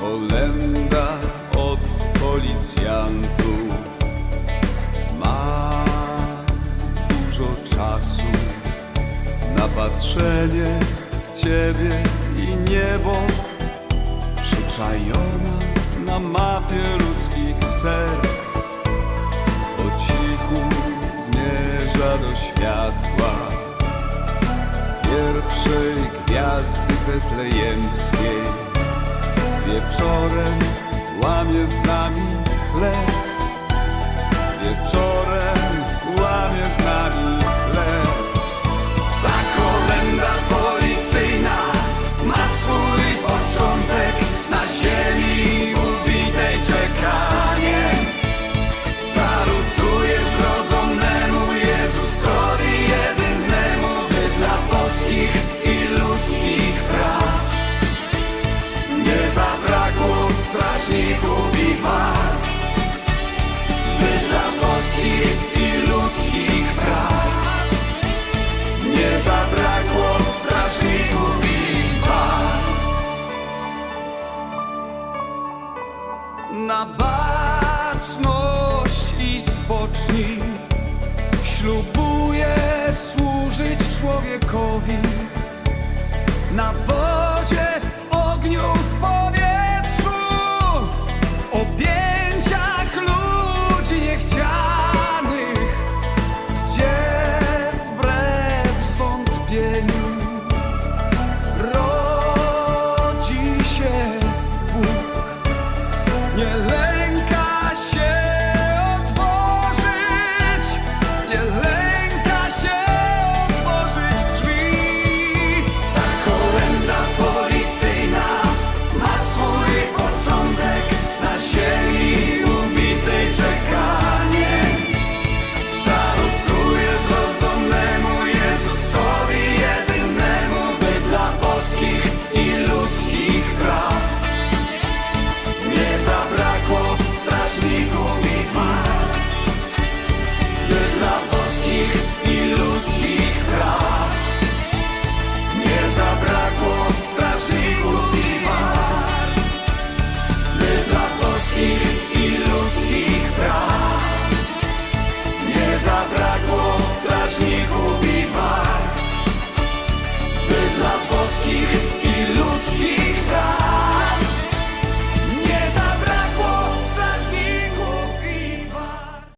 kolenda od policjantów. Ma dużo czasu na patrzenie w ciebie i niebo. Przyczajona na mapie ludzkich serc. Po cichu zmierza do światła. Pierwszej gwiazdy betlejemskiej. Wieczorem łamie z nami chleb. Strażników i wart. By dla boskich i ludzkich praw nie zabrakło strażników i wart. Na baczność i spocznij Ślubuję służyć człowiekowi Na wolność